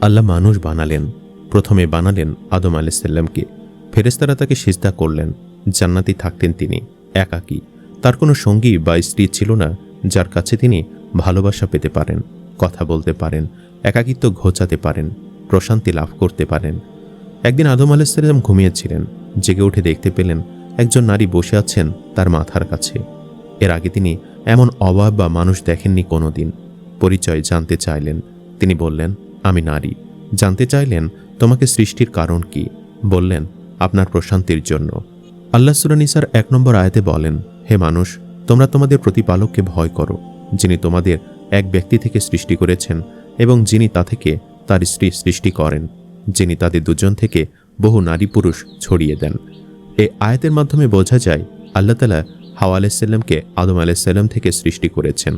আল্লাহ মানুষ বানালেন। প্রথমে বানালেন আদম আলাইসাল্লামকে ফেরেস্তারা তাকে সিজদা করলেন। জান্নাতি থাকতেন তিনি, একাকী। তার কোনো সঙ্গী বা স্ত্রী ছিল না, যার কাছে তিনি ভালোবাসা পেতে পারেন, কথা বলতে পারেন, একাকিত্ব ঘোচাতে পারেন, প্রশান্তি লাভ করতে পারেন। একদিন আদম আলাইসাল্লাম ঘুমিয়েছিলেন, জেগে উঠে দেখতে পেলেন একজন নারী বসে আছেন তার মাথার কাছে। এর আগে তিনি এমন অভাব বা মানুষ দেখেননি কোনোদিন। পরিচয় জানতে চাইলেন। তিনি বললেন আমি নারী। জানতে চাইলেন, তোমাকে সৃষ্টির কারণ কি? বললেন, আপনার প্রশান্তির জন্য। আল্লাহ সুরানিসার এক নম্বর আয়াতে বলেন, হে মানুষ, তোমরা তোমাদের প্রতিপালককে ভয় করো, যিনি তোমাদের এক ব্যক্তি থেকে সৃষ্টি করেছেন এবং যিনি তা থেকে তার স্ত্রী সৃষ্টি করেন, যিনি তাদের দুজন থেকে বহু নারী পুরুষ ছড়িয়ে দেন। এই আয়াতের মাধ্যমে বোঝা যায়, আল্লাহ তালা হাওয়া আলাইসাল্লামকে আদম আলাইসাল্লাম থেকে সৃষ্টি করেছেন।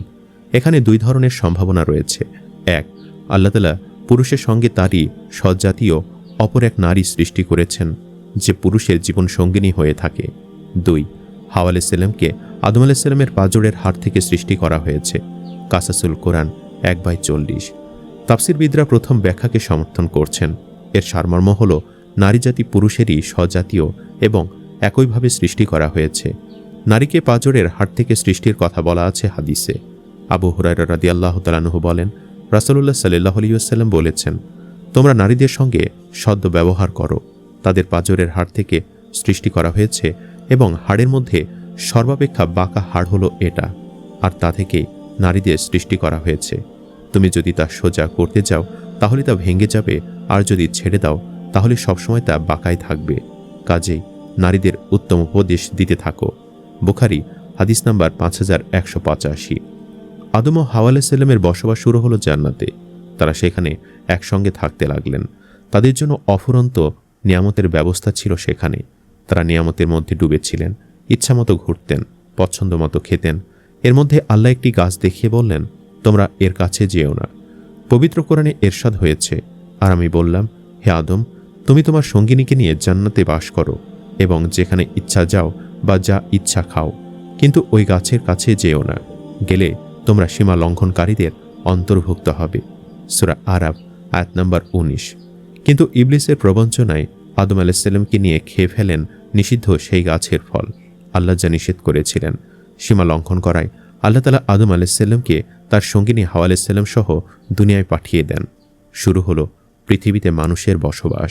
এখানে দুই ধরনের সম্ভাবনা রয়েছে। এক, আল্লাহ তালা পুরুষের সঙ্গে তারই সজ্জাতীয় অপর এক নারী সৃষ্টি করেছেন, যে পুরুষের জীবন সঙ্গিনী হয়ে থাকে। দুই হাওয়া আলাইসাল্লামকে আদম আলাইসাল্লামের পাজরের হাট থেকে সৃষ্টি করা হয়েছে। কাসাসুল কোরআন এক বাই চল্লিশ। তাফসিরবিদরা প্রথম ব্যাখ্যাকে সমর্থন করছেন। এর সারমর্ম হল, নারী জাতি পুরুষেরই স্বজাতীয় এবং একইভাবে সৃষ্টি করা হয়েছে। নারীকে পাজরের হাট থেকে সৃষ্টির কথা বলা আছে হাদিসে। আবু হুরাইরা রাদি আল্লাহ তালানুহ বলেন রাসলুল্লাহ সাল্লাহ আলিয়াল্লাম বলেছেন, তোমরা নারীদের সঙ্গে সদ্য ব্যবহার করো। তাদের পাজরের হাড় থেকে সৃষ্টি করা হয়েছে এবং হাড়ের মধ্যে সর্বাপেক্ষা বাঁকা হাড় হলো এটা, আর তা থেকে নারীদের সৃষ্টি করা হয়েছে। তুমি যদি তা সোজা করতে যাও, তাহলে তা ভেঙে যাবে, আর যদি ছেড়ে দাও, তাহলে সবসময় তা বাঁকায় থাকবে। কাজেই নারীদের উত্তম উপদেশ দিতে থাকো। বুখারি, হাদিস নাম্বার পাঁচ হাজার একশো পঁচাশি। আদম ও হাওয়া আলাইসাল্লামের বসবাস শুরু হলো জান্নাতে। তারা সেখানে একসঙ্গে থাকতে লাগলেন। তাদের জন্য অফুরন্ত নিয়ামতের ব্যবস্থা ছিল সেখানে। তারা নিয়ামতের মধ্যে ডুবেছিলেন, ইচ্ছামতো ঘুরতেন পছন্দ মতো খেতেন। এর মধ্যে আল্লাহ একটি গাছ দেখিয়ে বললেন, তোমরা এর কাছে যেও না। পবিত্র কোরআনে এরশাদ হয়েছে। আর আমি বললাম, হে আদম, তুমি তোমার সঙ্গিনীকে নিয়ে জান্নাতে বাস করো এবং যেখানে ইচ্ছা যাও বা যা ইচ্ছা খাও। কিন্তু ওই গাছের কাছে যেও না। গেলে তোমরা সীমা লঙ্ঘনকারীদের অন্তর্ভুক্ত হবে। সুরা আরব আয়াত নম্বর উনিশ। কিন্তু ইবলিসের প্রবঞ্চনায় আদম আলাইসাল্লামকে নিয়ে খেয়ে ফেলেন নিষিদ্ধ সেই গাছের ফল। আল্লাহ যা নিষেধ করেছিলেন। সীমা লঙ্ঘন করায় আল্লাহ তালা আদম আলাইসাল্লামকে তার সঙ্গিনী হাওয়া সহ দুনিয়ায় পাঠিয়ে দেন। শুরু হলো পৃথিবীতে মানুষের বসবাস।